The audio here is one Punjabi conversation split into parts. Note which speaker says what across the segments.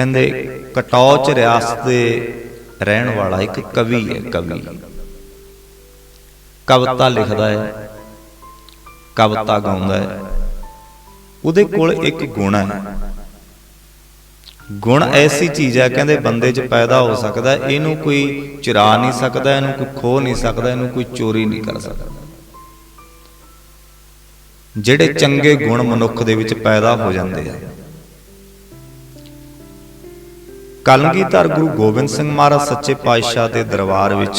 Speaker 1: ਕਹਿੰਦੇ, ਕਟੌਚ ਰਿਆਸਤ ਦੇ ਰਹਿਣ ਵਾਲਾ ਇੱਕ ਕਵੀ ਹੈ ਕਵੀ। ਕਵਿਤਾ ਲਿਖਦਾ ਹੈ, ਕਵਿਤਾ ਗਾਉਂਦਾ ਹੈ। ਉਹਦੇ ਕੋਲ ਇੱਕ ਗੁਣ ਹੈ। ਗੁਣ ਐਸੀ ਚੀਜ਼ ਹੈ, ਕਹਿੰਦੇ ਬੰਦੇ 'ਚ ਪੈਦਾ ਹੋ ਸਕਦਾ, ਇਹਨੂੰ ਕੋਈ ਚੁਰਾ ਨਹੀਂ ਸਕਦਾ, ਇਹਨੂੰ ਕੋਈ ਖੋ ਨਹੀਂ ਸਕਦਾ, ਇਹਨੂੰ ਕੋਈ ਚੋਰੀ ਨਹੀਂ ਕਰ ਸਕਦਾ। ਜਿਹੜੇ ਚੰਗੇ ਗੁਣ ਮਨੁੱਖ ਦੇ ਵਿੱਚ ਪੈਦਾ ਹੋ ਜਾਂਦੇ ਆ ਕਲਗੀਧਰ ਗੁਰੂ ਗੋਬਿੰਦ ਸਿੰਘ ਮਹਾਰਾਜ ਸੱਚੇ ਪਾਤਸ਼ਾਹ ਦੇ ਦਰਬਾਰ ਵਿੱਚ।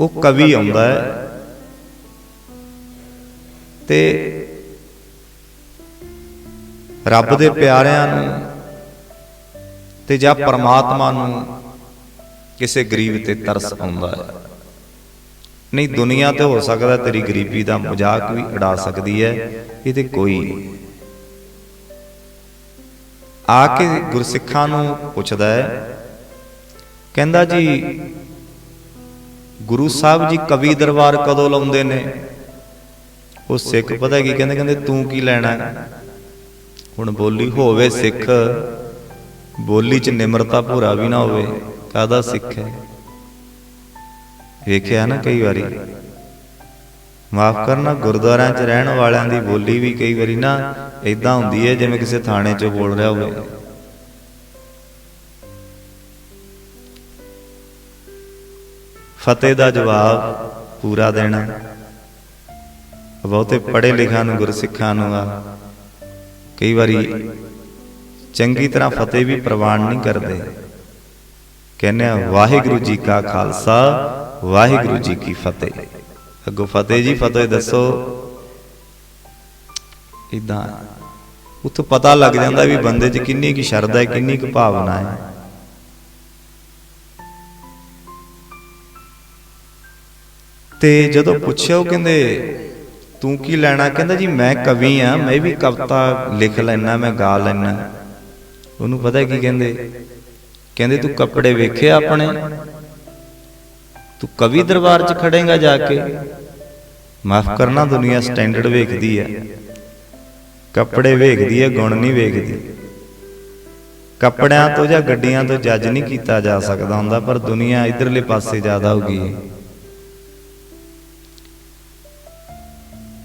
Speaker 1: ਉਹ ਕਵੀ ਆਉਂਦਾ ਹੈ ਤੇ ਰੱਬ ਦੇ ਪਿਆਰਿਆਂ ਨੂੰ ਤੇ ਜਾਂ ਪਰਮਾਤਮਾ ਨੂੰ ਕਿਸੇ ਗਰੀਬ ਤੇ ਤਰਸ ਆਉਂਦਾ ਹੈ। ਨਹੀਂ, ਦੁਨੀਆ ਤੇ ਹੋ ਸਕਦਾ ਤੇਰੀ ਗਰੀਬੀ ਦਾ ਮਜ਼ਾਕ ਵੀ ਉਡਾ ਸਕਦੀ ਹੈ, ਇਹ ਤੇ ਕੋਈ ਨਹੀਂ ਆ ਕੇ ਗੁਰਸਿੱਖਾਂ ਨੂੰ ਪੁੱਛਦਾ ਹੈ, ਕਹਿੰਦਾ ਜੀ, ਗੁਰੂ ਸਾਹਿਬ ਜੀ ਕਵੀ ਦਰਬਾਰ ਕਦੋਂ ਲਾਉਂਦੇ ਨੇ? ਉਹ ਸਿੱਖ ਪਤਾ ਕੀ ਕਹਿੰਦੇ ਕਹਿੰਦੇ ਤੂੰ ਕੀ ਲੈਣਾ? ਹੁਣ ਬੋਲੀ ਹੋਵੇ ਸਿੱਖ, ਬੋਲੀ 'ਚ ਨਿਮਰਤਾ ਭੂਰਾ ਵੀ ਨਾ ਹੋਵੇ, ਕਾਹਦਾ ਸਿੱਖ ਹੈ? ਵੇਖਿਆ ਨਾ ਕਈ ਵਾਰੀ। ਮਾਫ ਕਰਨਾ, ਗੁਰਦੁਆਰਿਆਂ 'ਚ ਰਹਿਣ ਵਾਲਿਆਂ ਦੀ ਬੋਲੀ ਵੀ ਕਈ ਵਾਰੀ ਨਾ ਇਦਾਂ ਹੁੰਦੀ ਹੈ ਜਿਵੇਂ ਕਿਸੇ ਥਾਣੇ 'ਚੋਂ ਬੋਲ ਰਿਹਾ ਹੋਵੇ। ਫਤਿਹ ਦਾ ਜਵਾਬ ਪੂਰਾ ਦੇਣਾ। ਬਹੁਤੇ ਪੜ੍ਹੇ ਲਿਖਿਆਂ ਨੂੰ, ਗੁਰਸਿੱਖਾਂ ਨੂੰ ਆ। ਕਈ ਵਾਰੀ ਚੰਗੀ ਤਰ੍ਹਾਂ ਫਤਿਹ ਵੀ ਪ੍ਰਵਾਨ ਨਹੀਂ ਕਰਦੇ। ਕਹਿੰਦੇ ਆ, ਵਾਹਿਗੁਰੂ ਜੀ ਕਾ ਖਾਲਸਾ, ਵਾਹਿਗੁਰੂ ਜੀ ਕੀ ਫਤਿਹ। ਅੱਗੋਂ ਫਤਿਹ ਜੀ, ਫਤਿਹ ਦੱਸੋ। ਇਦਾਂ ਉੱਥੋਂ ਪਤਾ ਲੱਗ ਜਾਂਦਾ ਵੀ ਬੰਦੇ 'ਚ ਕਿੰਨੀ ਕੀ ਸ਼ਰਧਾ ਹੈ, ਕਿੰਨੀ ਕੁ ਭਾਵਨਾ ਹੈ। ਤੇ ਜਦੋਂ ਪੁੱਛਿਆ ਉਹ ਕਹਿੰਦੇ, ਤੂੰ ਕੀ ਲੈਣਾ? ਕਹਿੰਦਾ, ਜੀ, ਮੈਂ ਕਵੀ ਆ ਮੈਂ ਵੀ ਕਵਿਤਾ ਲਿਖ ਲੈਣਾ ਮੈਂ ਗਾ ਲੈਣਾ ਉਹਨੂੰ ਪਤਾ ਕੀ ਕਹਿੰਦੇ? ਕਹਿੰਦੇ, ਤੂੰ ਕੱਪੜੇ ਵੇਖੇ ਆਪਣੇ? ਤੂੰ ਕਵੀ ਦਰਬਾਰ 'ਚ ਖੜੇਗਾ ਜਾ ਕੇ? ਮਾਫ ਕਰਨਾ, ਦੁਨੀਆ ਸਟੈਂਡਰਡ ਵੇਖਦੀ ਹੈ। ਕੱਪੜੇ ਵੇਖਦੀ ਹੈ, ਗੁਣ ਨਹੀਂ ਵੇਖਦੀ। ਕੱਪੜਿਆਂ ਤੋਂ ਜਾਂ ਗੱਡੀਆਂ ਤੋਂ ਜੱਜ ਨਹੀਂ ਕੀਤਾ ਜਾ ਸਕਦਾ ਹੁੰਦਾ, ਪਰ ਦੁਨੀਆ ਇਧਰਲੇ ਪਾਸੇ ਜ਼ਿਆਦਾ ਹੋ ਗਈ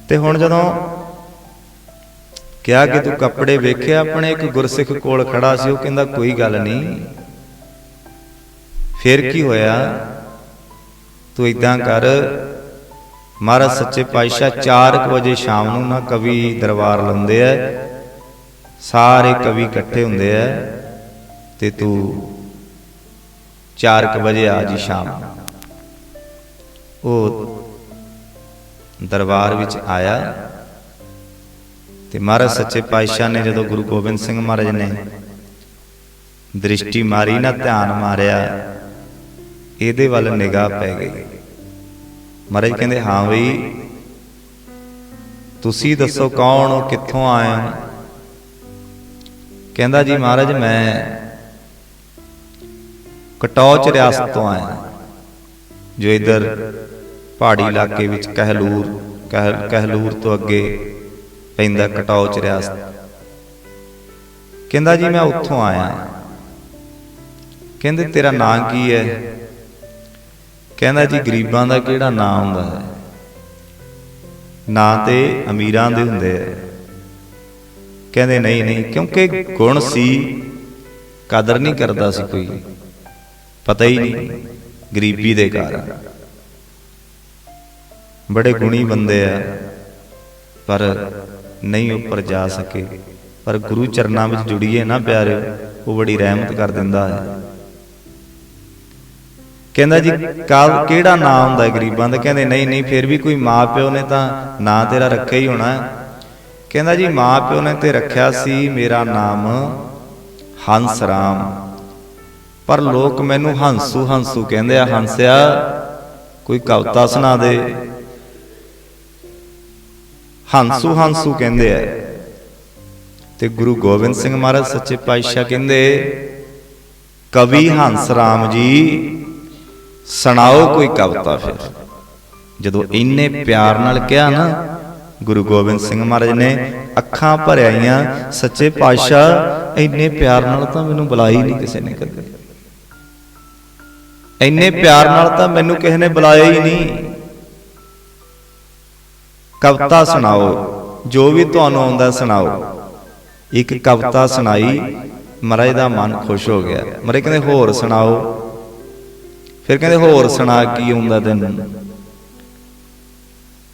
Speaker 1: ਤੇ ਹੁਣ ਜਦੋਂ ਕਿਹਾ ਕਿ ਤੂੰ ਕੱਪੜੇ ਵੇਖਿਆ, ਆਪਣੇ ਇੱਕ ਗੁਰਸਿੱਖ ਕੋਲ ਖੜਾ ਸੀ, ਉਹ ਕਹਿੰਦਾ, ਕੋਈ ਗੱਲ ਨਹੀਂ। ਫਿਰ ਕੀ ਹੋਇਆ? ਤੂੰ ਇਦਾਂ ਕਰ ਮਹਾਰਾਜ ਸੱਚੇ ਪਾਤਸ਼ਾਹ 4 ਵਜੇ ਸ਼ਾਮ ਨੂੰ ਨਾ ਕਵੀ ਦਰਬਾਰ ਲਾਉਂਦੇ ਐ ਸਾਰੇ ਕਵੀ ਇਕੱਠੇ ਹੁੰਦੇ ਐ ਤੇ ਤੂੰ 4 ਵਜੇ ਆ ਜੀ ਸ਼ਾਮ। ਉਹ ਦਰਬਾਰ ਵਿੱਚ ਆਇਆ ਤੇ ਮਹਾਰਾਜ ਸੱਚੇ ਪਾਤਸ਼ਾਹ ਨੇ ਜਦੋਂ ਗੁਰੂ ਗੋਬਿੰਦ ਸਿੰਘ ਮਹਾਰਾਜ ਨੇ ਦ੍ਰਿਸ਼ਟੀ ਮਾਰੀ ਨਾ, ਧਿਆਨ ਮਾਰਿਆ, ਇਹਦੇ ਵੱਲ ਨਿਗਾਹ ਪੈ ਗਈ। ਮਹਾਰਾਜ ਕਹਿੰਦੇ ਹਾਂ ਬਈ। ਤੁਸੀਂ ਦੱਸੋ ਕੌਣ ਹੋ ਕਿੱਥੋਂ ਆਏ ਹੋ? ਕਹਿੰਦਾ ਜੀ ਮਹਾਰਾਜ ਮੈਂ ਕਟੌਚ ਰਿਆਸਤ ਤੋਂ ਆਇਆ। ਜੋ ਇਧਰ ਪਹਾੜੀ ਇਲਾਕੇ ਵਿੱਚ ਕਹਿਲੂਰ ਕਹਿ- ਕਹਿਲੂਰ ਤੋਂ ਅੱਗੇ ਪੈਂਦਾ ਕਟੌਚ ਰਿਆਸਤ। ਕਹਿੰਦਾ ਜੀ ਮੈਂ ਉੱਥੋਂ ਆਇਆ। ਕਹਿੰਦੇ ਤੇਰਾ ਨਾਂ ਕੀ ਹੈ? ਕਹਿੰਦਾ ਜੀ ਗਰੀਬਾਂ ਦਾ ਕਿਹੜਾ ਨਾਂ ਹੁੰਦਾ ਹੈ? ਨਾਂ ਤੇ ਅਮੀਰਾਂ ਦੇ ਹੁੰਦੇ ਆ। ਕਹਿੰਦੇ ਨਹੀਂ ਨਹੀਂ ਕਿਉਂਕਿ ਗੁਣ ਸੀ ਕਦਰ ਨਹੀਂ ਕਰਦਾ ਸੀ ਕੋਈ। ਪਤਾ ਹੀ ਨਹੀਂ ਗਰੀਬੀ ਦੇ ਕਾਰਨ। ਬੜੇ ਗੁਣੀ ਬੰਦੇ ਆ ਪਰ ਨਹੀਂ ਉੱਪਰ ਜਾ ਸਕੇ। ਪਰ ਗੁਰੂ ਚਰਨਾਂ ਵਿੱਚ ਜੁੜੀਏ ਨਾ ਪਿਆਰਿਓ ਉਹ ਬੜੀ ਰਹਿਮਤ ਕਰ ਦਿੰਦਾ ਹੈ। ਕਹਿੰਦਾ ਜੀ, ਕਾਲ ਕਿਹੜਾ ਨਾਂ ਹੁੰਦਾ ਗਰੀਬਾਂ ਦਾ? ਕਹਿੰਦੇ, ਨਹੀਂ ਨਹੀਂ, ਫਿਰ ਵੀ ਕੋਈ ਮਾਂ ਪਿਓ ਨੇ ਤਾਂ ਨਾਂ ਤੇਰਾ ਰੱਖਿਆ ਹੀ ਹੋਣਾ। ਕਹਿੰਦਾ ਜੀ ਮਾਂ ਪਿਓ ਨੇ ਤੇ ਰੱਖਿਆ ਸੀ ਮੇਰਾ ਨਾਮ ਹੰਸ ਰਾਮ ਪਰ ਲੋਕ ਮੈਨੂੰ ਹੰਸੂ ਹੰਸੂ ਕਹਿੰਦੇ ਆ, ਹੰਸਿਆ, ਕੋਈ ਕਵਿਤਾ ਸੁਣਾ ਦੇ। ਹੰਸੂ ਹੰਸੂ ਕਹਿੰਦੇ ਆ। ਤੇ ਗੁਰੂ ਗੋਬਿੰਦ ਸਿੰਘ ਮਹਾਰਾਜ ਸੱਚੇ ਪਾਤਸ਼ਾਹ ਕਹਿੰਦੇ, ਕਵੀ ਹੰਸ ਰਾਮ ਜੀ ਸੁਣਾਓ ਕੋਈ ਕਵਿਤਾ ਫਿਰ। ਜਦੋਂ ਇੰਨੇ ਪਿਆਰ ਨਾਲ ਕਿਹਾ ਨਾ, ਗੁਰੂ ਗੋਬਿੰਦ ਸਿੰਘ ਮਹਾਰਾਜ ਨੇ ਅੱਖਾਂ ਭਰ ਆਈਆਂ, ਸੱਚੇ ਪਾਤਸ਼ਾਹ, ਇੰਨੇ ਪਿਆਰ ਨਾਲ ਤਾਂ ਮੈਨੂੰ ਬੁਲਾਈ ਨਹੀਂ ਕਿਸੇ ਨੇ ਕਦੇ। ਇੰਨੇ ਪਿਆਰ ਨਾਲ ਤਾਂ ਮੈਨੂੰ ਕਿਸੇ ਨੇ ਬੁਲਾਇਆ ਹੀ ਨਹੀਂ। ਕਵਿਤਾ ਸੁਣਾਓ, ਜੋ ਵੀ ਤੁਹਾਨੂੰ ਆਉਂਦਾ ਸੁਣਾਓ। ਇੱਕ ਕਵਿਤਾ ਸੁਣਾਈ, ਮਹਾਰਾਜ ਦਾ ਮਨ ਖੁਸ਼ ਹੋ ਗਿਆ। ਮਰੇ ਕਹਿੰਦੇ, ਹੋਰ ਸੁਣਾਓ। ਫਿਰ ਕਹਿੰਦੇ ਹੋਰ ਸੁਣਾ ਕੀ ਆਉਂਦਾ ਤੈਨੂੰ?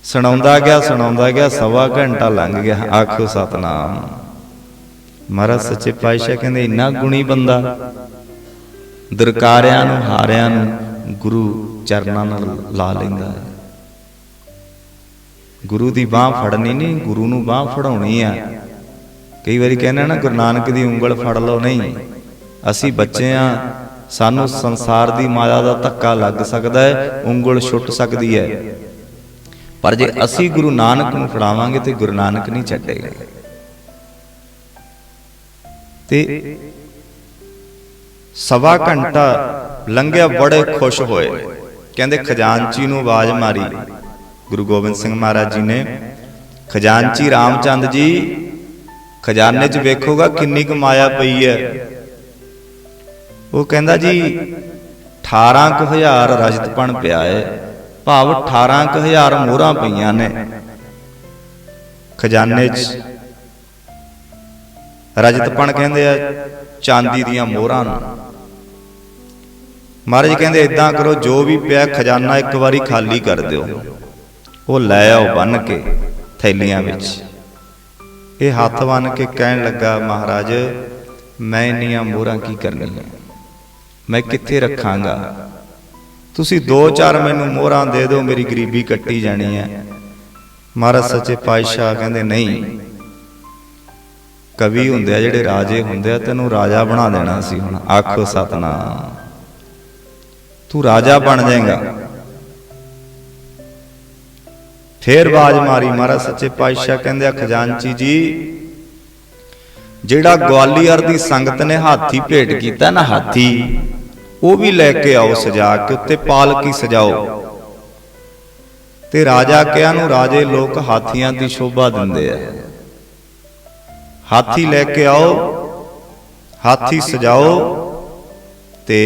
Speaker 1: ਸੁਣਾਉਂਦਾ ਗਿਆ ਸੁਣਾਉਂਦਾ ਗਿਆ, ਸਵਾ ਘੰਟਾ ਲੰਘ ਗਿਆ। ਆਖੋ ਸਤਨਾਮ। ਮਹਾਰਾਜ ਸੱਚੇ ਪਾਤਸ਼ਾਹ ਕਹਿੰਦੇ, ਇੰਨਾ ਗੁਣੀ ਬੰਦਾ, ਦਰਕਾਰਿਆਂ ਨੂੰ, ਹਾਰਿਆਂ ਨੂੰ ਗੁਰੂ ਚਰਨਾਂ ਨਾਲ ਲਾ ਲੈਂਦਾ ਹੈ। ਗੁਰੂ ਦੀ ਬਾਹ ਫੜਨੀ ਨਹੀਂ, ਗੁਰੂ ਨੂੰ ਬਾਹ ਫੜਾਉਣੀ ਆ। ਕਈ ਵਾਰੀ ਕਹਿੰਦੇ ਨਾ, ਗੁਰੂ ਨਾਨਕ ਦੀ ਉਂਗਲ ਫੜ ਲਓ, ਨਹੀਂ। ਅਸੀਂ ਬੱਚੇ ਆ ਸਾਨੂੰ ਸੰਸਾਰ ਦੀ ਮਾਇਆ ਦਾ ਧੱਕਾ ਲੱਗ ਸਕਦਾ ਹੈ, ਉਂਗਲ ਛੁੱਟ ਸਕਦੀ ਹੈ। ਪਰ ਜੇ ਅਸੀਂ ਗੁਰੂ ਨਾਨਕ ਨੂੰ ਫੜਾਵਾਂਗੇ ਤੇ ਗੁਰੂ ਨਾਨਕ ਨਹੀਂ ਛੱਡੇਗਾ। ਤੇ ਸਵਾ ਘੰਟਾ ਲੰਘਿਆ, ਬੜੇ ਖੁਸ਼ ਹੋਏ। ਕਹਿੰਦੇ, ਖਜ਼ਾਨਚੀ ਨੂੰ ਆਵਾਜ਼ ਮਾਰੀ। ਗੁਰੂ ਗੋਬਿੰਦ ਸਿੰਘ ਮਹਾਰਾਜ ਜੀ ਨੇ। ਖਜ਼ਾਨਚੀ ਰਾਮਚੰਦ ਜੀ, ਖਜ਼ਾਨੇ 'ਚ ਵੇਖੋਗਾ ਕਿੰਨੀ ਕੁ ਮਾਇਆ ਪਈ ਹੈ। ਉਹ ਕਹਿੰਦਾ ਜੀ 18000 ਰਜਤਪਣ ਪਿਆ ਹੈ ਭਾਵ 18000 ਮੋਹਰਾਂ ਪਈਆਂ ਨੇ। ਖਜ਼ਾਨੇ 'ਚ ਰਜਤਪਣ ਕਹਿੰਦੇ ਆ, ਚਾਂਦੀ ਦੀਆਂ ਮੋਹਰਾਂ ਨੂੰ। ਮਹਾਰਾਜ ਕਹਿੰਦੇ ਇਦਾਂ ਕਰੋ, ਜੋ ਵੀ ਪਿਆ ਖਜ਼ਾਨਾ ਇੱਕ ਵਾਰੀ ਖਾਲੀ ਕਰ ਦਿਓ। ਉਹ ਲੈ ਆਓ ਬੰਨ ਕੇ ਥੈਲੀਆਂ ਵਿੱਚ। ਇਹ ਹੱਥ ਬੰਨ ਕੇ ਕਹਿਣ ਲੱਗਾ, ਮਹਾਰਾਜ, ਮੈਂ ਇੰਨੀਆਂ ਮੋਹਰਾਂ ਕੀ ਕਰਨੀਆਂ? ਮੈਂ ਕਿੱਥੇ ਰੱਖਾਂਗਾ? ਤੁਸੀਂ ਦੋ ਚਾਰ ਮੈਨੂੰ ਮੋਹਰਾਂ ਦੇ ਦਿਓ ਮੇਰੀ ਗਰੀਬੀ ਕੱਟੀ ਜਾਣੀ ਹੈ। ਮਹਾਰਾਜ ਸੱਚੇ ਪਾਤਸ਼ਾਹ ਕਹਿੰਦੇ ਨਹੀਂ। ਕਵੀ ਹੁੰਦੇ ਆ ਜਿਹੜੇ ਰਾਜੇ ਹੁੰਦੇ ਆ ਤੈਨੂੰ ਰਾਜਾ ਬਣਾ ਦੇਣਾ ਸੀ ਹੁਣ। ਆਖੋ ਸਤਨਾਮ। ਤੂੰ ਰਾਜਾ ਬਣ ਜਾਏਗਾ। ਫੇਰ ਆਵਾਜ਼ ਮਾਰੀ। ਮਹਾਰਾਜ ਸੱਚੇ ਪਾਤਸ਼ਾਹ ਕਹਿੰਦੇ ਆ ਖਜ਼ਾਨਚੀ ਜੀ ਜਿਹੜਾ ਗਵਾਲੀਅਰ ਦੀ ਸੰਗਤ ਨੇ ਹਾਥੀ ਭੇਟ ਕੀਤਾ ਨਾ ਹਾਥੀ। ਉਹ ਵੀ ਲੈ ਕੇ ਆਓ ਸਜਾ ਕੇ ਉੱਤੇ ਪਾਲਕੀ ਸਜਾਓ। ਤੇ ਰਾਜਾ ਕਿਹਾ ਨੂੰ ਰਾਜੇ ਲੋਕ ਹਾਥੀਆਂ ਦੀ ਸ਼ੋਭਾ ਦਿੰਦੇ ਆ। ਹਾਥੀ ਲੈ ਕੇ ਆਓ, ਹਾਥੀ ਸਜਾਓ ਤੇ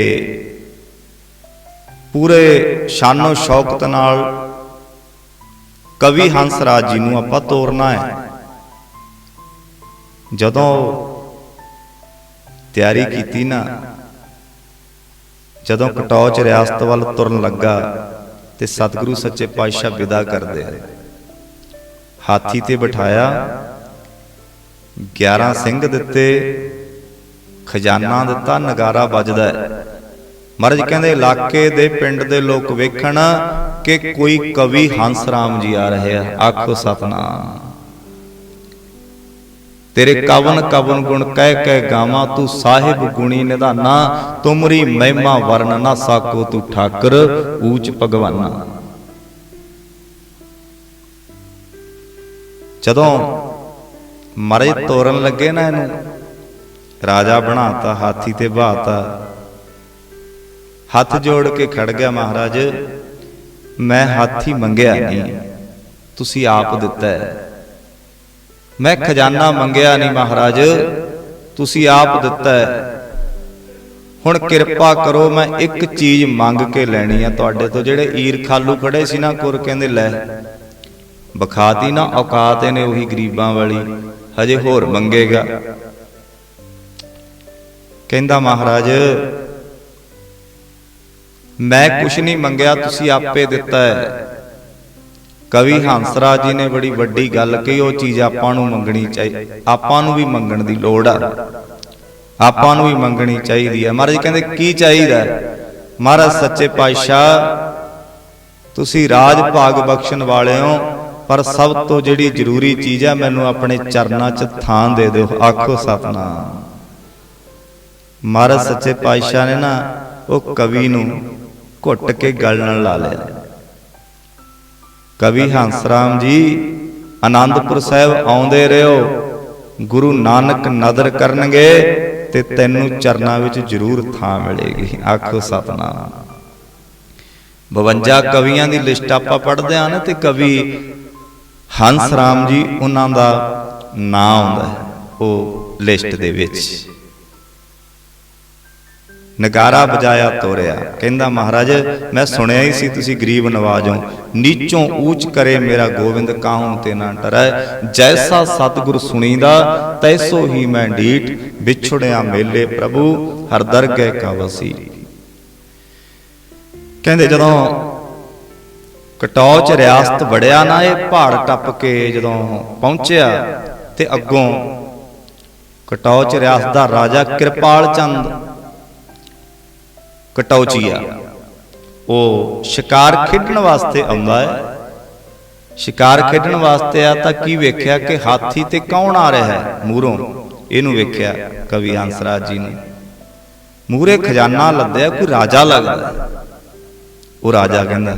Speaker 1: ਪੂਰੇ ਸ਼ਾਨੋ ਸ਼ੌਕਤ ਨਾਲ ਕਵੀ ਹੰਸ ਰਾਜ ਜੀ ਨੂੰ ਆਪਾਂ ਤੋਰਨਾ ਹੈ। ਜਦੋਂ ਤਿਆਰੀ ਕੀਤੀ ਨਾ ਜਦੋਂ ਕਟੌਚ ਰਿਆਸਤ ਵੱਲ ਤੁਰਨ ਲੱਗਾ ਤੇ ਸਤਿਗੁਰੂ ਸੱਚੇ ਪਾਤਸ਼ਾਹ ਵਿਦਾ ਕਰਦੇ ਆ ਹਾਥੀ ਤੇ ਬਿਠਾਇਆ 11 ਸਿੰਘ ਦਿੱਤੇ, ਖਜ਼ਾਨਾ ਦਿੱਤਾ, ਨਗਾਰਾ ਵੱਜਦਾ ਹੈ। ਮਹਾਰਾਜ ਕਹਿੰਦੇ, ਇਲਾਕੇ ਦੇ ਪਿੰਡ ਦੇ ਲੋਕ ਵੇਖਣ ਕਿ ਕੋਈ ਕਵੀ ਹੰਸ ਰਾਮ ਜੀ ਆ ਰਹੇ ਆ। ਆਖੋ ਸਤਨਾਮ। ਤੇਰੇ ਕਵਨ ਕਵਨ ਗੁਣ ਕਹਿ ਕਹਿ ਗਾਵਾਂ, ਤੂੰ ਸਾਹਿਬ ਗੁਣੀ ਨਿਧਾਨਾ, ਤੁਮਰੀ ਮਹਿਮਾ ਵਰਨ ਨਾ ਸਾਕੋ ਤੂੰ ਠਾਕਰ, ਊਚ ਭਗਵਾਨਾ। ਜਦੋਂ ਮਰੇ ਤੋਰਨ ਲੱਗੇ ਨਾ ਇਹਨੂੰ, ਰਾਜਾ ਬਣਾਤਾ, ਹਾਥੀ ਤੇ ਬਾਤਾ। ਹੱਥ ਜੋੜ ਕੇ ਖੜ ਗਿਆ ਮਹਾਰਾਜ, ਮੈਂ ਹਾਥੀ ਮੰਗਿਆ ਨਹੀਂ, ਤੁਸੀਂ ਆਪ ਦਿੱਤਾ ਹੈ। ਮੈਂ ਖਜ਼ਾਨਾ ਮੰਗਿਆ ਨਹੀਂ ਮਹਾਰਾਜ, ਤੁਸੀਂ ਆਪ ਦਿੱਤਾ ਹੈ। ਹੁਣ ਕਿਰਪਾ ਕਰੋ, ਮੈਂ ਇੱਕ ਚੀਜ਼ ਮੰਗ ਕੇ ਲੈਣੀ ਆ ਤੁਹਾਡੇ ਤੋਂ, ਜਿਹੜੇ ਈਰ ਖਾਲੂ ਖੜੇ ਸੀ ਨਾ ਕੁਰ ਕਹਿੰਦੇ, ਲੈ, ਬਖਾਤੀ ਨਾ ਔਕਾਤ ਇਹਨੇ ਉਹੀ ਗਰੀਬਾਂ ਵਾਲੀ, ਹਜੇ ਹੋਰ ਮੰਗੇਗਾ। ਕਹਿੰਦਾ, ਮਹਾਰਾਜ, ਮੈਂ ਕੁਛ ਨਹੀਂ ਮੰਗਿਆ, ਤੁਸੀਂ ਆਪੇ ਦਿੱਤਾ ਹੈ। ਕਵੀ ਹੰਸਰਾਜ ਜੀ ਨੇ ਬੜੀ ਵੱਡੀ ਗੱਲ ਕਹੀ ਉਹ ਚੀਜ਼ ਆਪਾਂ ਨੂੰ ਮੰਗਣੀ ਚਾਹੀ ਆਪਾਂ ਨੂੰ ਵੀ ਮੰਗਣ ਦੀ ਲੋੜ ਆ। ਆਪਾਂ ਨੂੰ ਵੀ ਮੰਗਣੀ ਚਾਹੀਦੀ ਹੈ ਮਹਾਰਾਜ ਕਹਿੰਦੇ ਕੀ ਚਾਹੀਦਾ? ਮਹਾਰਾਜ ਸੱਚੇ ਪਾਤਸ਼ਾਹ ਤੁਸੀਂ ਰਾਜ ਭਾਗ ਬਖਸ਼ਣ ਵਾਲੇ ਹੋ ਪਰ ਸਭ ਤੋਂ ਜਿਹੜੀ ਜ਼ਰੂਰੀ ਚੀਜ਼ ਹੈ ਮੈਨੂੰ ਆਪਣੇ ਚਰਨਾਂ 'ਚ ਥਾਂ ਦੇ ਦਿਓ। ਆਖੋ ਸਤਨਾਮ। ਮਹਾਰਾਜ ਸੱਚੇ ਪਾਤਸ਼ਾਹ ਨੇ ਨਾ ਉਹ ਕਵੀ ਨੂੰ ਘੁੱਟ ਕੇ ਗਲ ਨਾਲ ਲਾ ਲਿਆ। ਕਵੀ ਹੰਸਰਾਮ ਜੀ ਆਨੰਦਪੁਰ ਸਾਹਿਬ ਆਉਂਦੇ ਰਹੋ। ਗੁਰੂ ਨਾਨਕ ਨਦਰ ਕਰਨਗੇ ਤੇ ਤੈਨੂੰ ਚਰਨਾਂ ਵਿੱਚ ਜ਼ਰੂਰ ਥਾਂ ਮਿਲੇਗੀ। ਆਖੋ ਸਤਨਾਮ। 52 ਕਵੀਆਂ ਦੀ ਲਿਸਟ ਆਪਾਂ ਪੜ੍ਹਦੇ ਆ ਨਾ ਤੇ ਕਵੀ ਹੰਸ ਰਾਮ ਜੀ ਉਹਨਾਂ ਦਾ ਨਾਂ ਆਉਂਦਾ ਹੈ। ਉਹ ਲਿਸਟ ਦੇ ਵਿੱਚ। ਨਗਾਰਾ ਵਜਾਇਆ ਤੋਰਿਆ। ਕਹਿੰਦਾ, ਮਹਾਰਾਜ, ਮੈਂ ਸੁਣਿਆ ਹੀ ਸੀ ਤੁਸੀਂ ਗਰੀਬ ਨਵਾਜ਼ੋ ਨੀਚੋਂ ਊਚ ਕਰੇ ਮੇਰਾ ਗੋਬਿੰਦ, ਕਾਹੂ ਤੇ ਨਾ ਡਰੈ ਜੈਸਾ ਸਤਿਗੁਰ ਸੁਣੀਦਾ, ਤੈਸੋ ਹੀ ਮੈਂ ਢੀਠ। ਵਿਛੜਿਆ ਮੇਲੇ ਪ੍ਰਭੂ, ਹਰ ਦਰਗਹਿ ਕਾ ਵਸੀ ਕਹਿੰਦੇ, ਜਦੋਂ ਕਟੌਚ ਰਿਆਸਤ ਵੜਿਆ ਨਾ, ਇਹ ਪਹਾੜ ਟੱਪ ਕੇ ਜਦੋਂ ਪਹੁੰਚਿਆ ਤੇ ਅੱਗੋਂ ਕਟੌਚ ਰਿਆਸਤ ਦਾ ਰਾਜਾ ਕਿਰਪਾਲ ਚੰਦ ਕਟੌਚੀਆ ਉਹ ਸ਼ਿਕਾਰ ਖੇਡਣ ਵਾਸਤੇ ਆਉਂਦਾ ਹੈ। ਸ਼ਿਕਾਰ ਖੇਡਣ ਵਾਸਤੇ ਆ ਤਾਂ ਕੀ ਵੇਖਿਆ ਕਿ ਹਾਥੀ ਤੇ ਕੌਣ ਆ ਰਿਹਾ ਹੈ ਮੂਹਰੋਂ? ਇਹਨੂੰ ਵੇਖਿਆ ਕਵੀ ਹੰਸਰਾਜ ਜੀ ਨੇ। ਮੂਹਰੇ ਖਜ਼ਾਨਾ ਲੱਦਿਆ, ਕੋਈ ਰਾਜਾ ਲੱਗਦਾ ਉਹ ਰਾਜਾ ਕਹਿੰਦਾ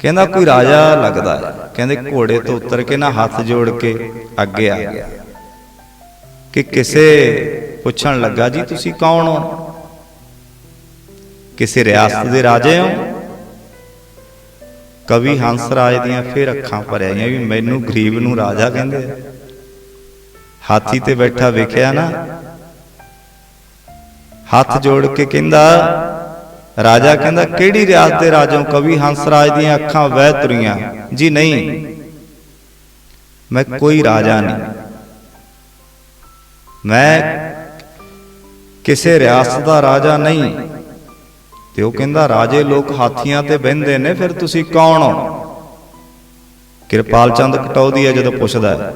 Speaker 1: ਕਹਿੰਦਾ ਕੋਈ ਰਾਜਾ ਲੱਗਦਾ ਹੈ। ਕਹਿੰਦੇ ਘੋੜੇ ਤੋਂ ਉਤਰ ਕੇ ਨਾ ਹੱਥ ਜੋੜ ਕੇ ਅੱਗੇ ਆ ਗਿਆ। ਕਿ ਕਿਸੇ ਪੁੱਛਣ ਲੱਗਾ, ਜੀ ਤੁਸੀਂ ਕੌਣ ਹੋ? ਕਿਸੇ ਰਿਆਸਤ ਦੇ ਰਾਜੇ ਹੋ? ਕਵੀ ਹੰਸ ਰਾਜ ਦੀਆਂ ਫਿਰ ਅੱਖਾਂ ਭਰਿਆ ਵੀ ਮੈਨੂੰ ਗਰੀਬ ਨੂੰ ਰਾਜਾ ਕਹਿੰਦੇ ਹਾਥੀ ਤੇ ਬੈਠਾ ਵੇਖਿਆ ਨਾ। ਹੱਥ ਜੋੜ ਕੇ ਕਹਿੰਦਾ, ਰਾਜਾ ਕਹਿੰਦਾ, ਕਿਹੜੀ ਰਿਆਸਤ ਦੇ ਰਾਜੋਂ ਕਵੀ ਹੰਸ ਰਾਜ ਦੀਆਂ ਅੱਖਾਂ ਵਹਿ ਤੁਰੀਆਂ? ਜੀ ਨਹੀਂ, ਮੈਂ ਕੋਈ ਰਾਜਾ ਨਹੀਂ। ਮੈਂ ਕਿਸੇ ਰਿਆਸਤ ਦਾ ਰਾਜਾ ਨਹੀਂ। ਤੇ ਉਹ ਕਹਿੰਦਾ, ਰਾਜੇ, ਲੋਕ ਹਾਥੀਆਂ ਤੇ ਬਹਿੰਦੇ ਨੇ, ਫਿਰ ਤੁਸੀਂ ਕੌਣ ਹੋ? ਕਿਰਪਾਲ ਚੰਦ ਕਟੌਦੀ ਹੈ ਜਦੋਂ ਪੁੱਛਦਾ ਹੈ।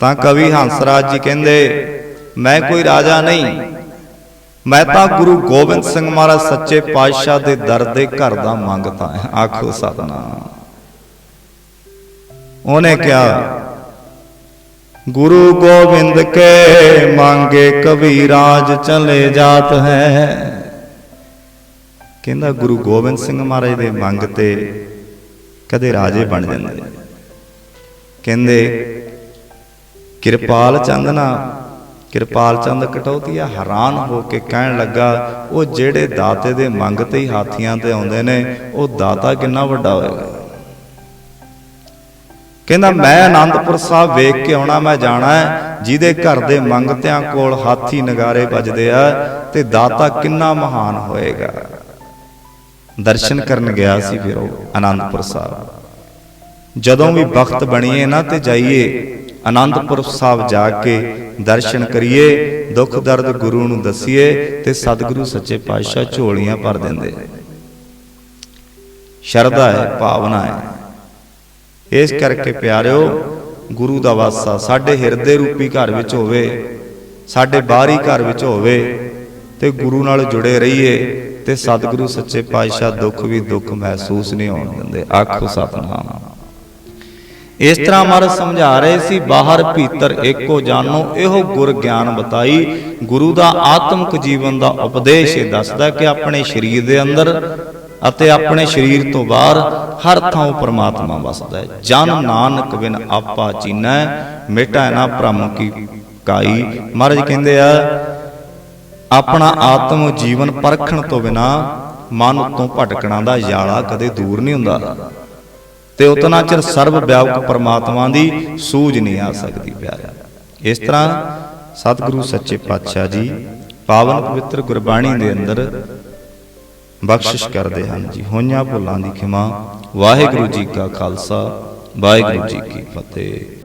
Speaker 1: ਤਾਂ ਕਵੀ ਹੰਸਰਾਜ ਜੀ ਕਹਿੰਦੇ, ਮੈਂ ਕੋਈ ਰਾਜਾ ਨਹੀਂ। ਮੈਂ ਤਾਂ ਗੁਰੂ ਗੋਬਿੰਦ ਸਿੰਘ ਮਹਾਰਾਜ ਸੱਚੇ ਪਾਤਸ਼ਾਹ ਦੇ ਦਰ ਦੇ ਘਰ ਦਾ ਮੰਗਤਾ ਹੈ। ਆਖੋ ਸਤਨਾਮ। ਉਹਨੇ ਕਿਹਾ, ਗੁਰੂ ਗੋਬਿੰਦ ਕੇ ਮੰਗੇ ਕਵੀ ਰਾਜ ਚਲੇ ਜਾਤ ਹੈ। ਕਹਿੰਦਾ ਗੁਰੂ ਗੋਬਿੰਦ ਸਿੰਘ ਮਹਾਰਾਜ ਦੇ ਮੰਗ ਤੇ ਕਦੇ ਰਾਜੇ ਬਣ ਜਾਂਦੇ। ਕਹਿੰਦੇ, ਕਿਰਪਾਲ ਚੰਦ ਨਾ, ਕਿਰਪਾਲ ਚੰਦ ਕਟੌਤੀਆ ਹੈਰਾਨ ਹੋ ਕੇ ਕਹਿਣ ਲੱਗਾ, ਉਹ ਜਿਹੜੇ ਦਾਤੇ ਦੇ ਮੰਗ ਤੇ ਹੀ ਹਾਥੀਆਂ ਤੇ ਆਉਂਦੇ ਨੇ, ਉਹ ਦਾਤਾ ਕਿੰਨਾ ਵੱਡਾ ਹੋਏਗਾ? ਕਹਿੰਦਾ, ਮੈਂ ਆਨੰਦਪੁਰ ਸਾਹਿਬ ਵੇਖ ਕੇ ਆਉਣਾ, ਮੈਂ ਜਾਣਾ ਹੈ, ਜਿਹਦੇ ਘਰ ਦੇ ਮੰਗਤਿਆਂ ਕੋਲ ਹਾਥੀ ਨਗਾਰੇ ਵੱਜਦੇ ਆ, ਤੇ ਦਾਤਾ ਕਿੰਨਾ ਮਹਾਨ ਹੋਏਗਾ? ਦਰਸ਼ਨ ਕਰਨ ਗਿਆ ਸੀ ਫਿਰ ਉਹ ਆਨੰਦਪੁਰ ਸਾਹਿਬ। ਜਦੋਂ ਵੀ ਵਕਤ ਬਣੀਏ ਨਾ ਤੇ ਜਾਈਏ ਆਨੰਦਪੁਰ ਸਾਹਿਬ ਜਾ ਕੇ ਦਰਸ਼ਨ ਕਰੀਏ ਦੁੱਖ ਦਰਦ ਗੁਰੂ ਨੂੰ ਦਸੀਏ ਤੇ ਸਤਿਗੁਰੂ ਸੱਚੇ ਪਾਤਸ਼ਾਹ ਝੋਲੀਆਂ ਭਰ ਦਿੰਦੇ। ਸ਼ਰਧਾ ਹੈ। ਭਾਵਨਾ ਹੈ। ਇਸ ਕਰਕੇ ਪਿਆਰਿਓ ਗੁਰੂ ਦਾ ਵਾਸਾ ਸਾਡੇ ਹਿਰਦੇ ਰੂਪੀ ਘਰ ਵਿੱਚ ਹੋਵੇ ਸਾਡੇ ਬਾਹਰੀ ਘਰ ਵਿੱਚ ਹੋਵੇ ਤੇ ਗੁਰੂ ਨਾਲ ਜੁੜੇ ਰਹੀਏ। ਤੇ ਸਤਿਗੁਰੂ ਸੱਚੇ ਪਾਤਸ਼ਾਹ ਦੁੱਖ ਵੀ ਦੁੱਖ ਮਹਿਸੂਸ ਨਹੀਂ ਹੋਣ ਦਿੰਦੇ। ਆਖੋ ਸਤਨਾਮ। ਇਸ ਤਰ੍ਹਾਂ ਮਹਾਰਾਜ ਸਮਝਾ ਰਹੇ ਸੀ, ਬਾਹਰ ਭੀਤਰ ਏਕੋ ਜਾਨੋ, ਇਹੋ ਗੁਰ ਗਿਆਨ ਬਤਾਈ। ਗੁਰੂ ਦਾ ਆਤਮਿਕ ਜੀਵਨ ਦਾ ਉਪਦੇਸ਼ ਇਹ ਦੱਸਦਾ ਕਿ ਆਪਣੇ ਸਰੀਰ ਦੇ ਅੰਦਰ ਅਤੇ ਆਪਣੇ ਸਰੀਰ ਤੋਂ ਬਾਹਰ ਹਰ ਥਾਂ ਪ੍ਰਮਾਤਮਾ ਵਸਦਾ ਹੈ। ਜਨ ਨਾਨਕ ਬਿਨ ਆਪਾ ਚੀਨੈ, ਮਿਟੈ ਨਾ ਭ੍ਰਮ ਕੀ ਕਾਈ। ਮਹਾਰਾਜ ਕਹਿੰਦੇ ਆ ਆਪਣਾ ਆਤਮ ਜੀਵਨ ਪਰਖਣ ਤੋਂ ਬਿਨਾ ਮਨ ਤੋਂ ਭਟਕਣਾ ਦਾ ਯਾਲਾ ਕਦੇ ਦੂਰ ਨਹੀਂ ਹੁੰਦਾ। ਤੇ ਉਤਨਾ ਚਿਰ ਸਰਬ ਵਿਆਪਕ ਪਰਮਾਤਮਾ ਦੀ ਸੂਝ ਨਹੀਂ ਆ ਸਕਦੀ ਪਿਆਰਿਆ। ਇਸ ਤਰ੍ਹਾਂ ਸਤਿਗੁਰੂ ਸੱਚੇ ਪਾਤਸ਼ਾਹ ਜੀ ਪਾਵਨ ਪਵਿੱਤਰ ਗੁਰਬਾਣੀ ਦੇ ਅੰਦਰ ਬਖਸ਼ਿਸ਼ ਕਰਦੇ ਹਨ ਜੀ। ਹੋਈਆਂ ਭੁੱਲਾਂ ਦੀ ਖਿਮਾ। ਵਾਹਿਗੁਰੂ ਜੀ ਕਾ ਖਾਲਸਾ। ਵਾਹਿਗੁਰੂ ਜੀ ਕੀ ਫਤਿਹ।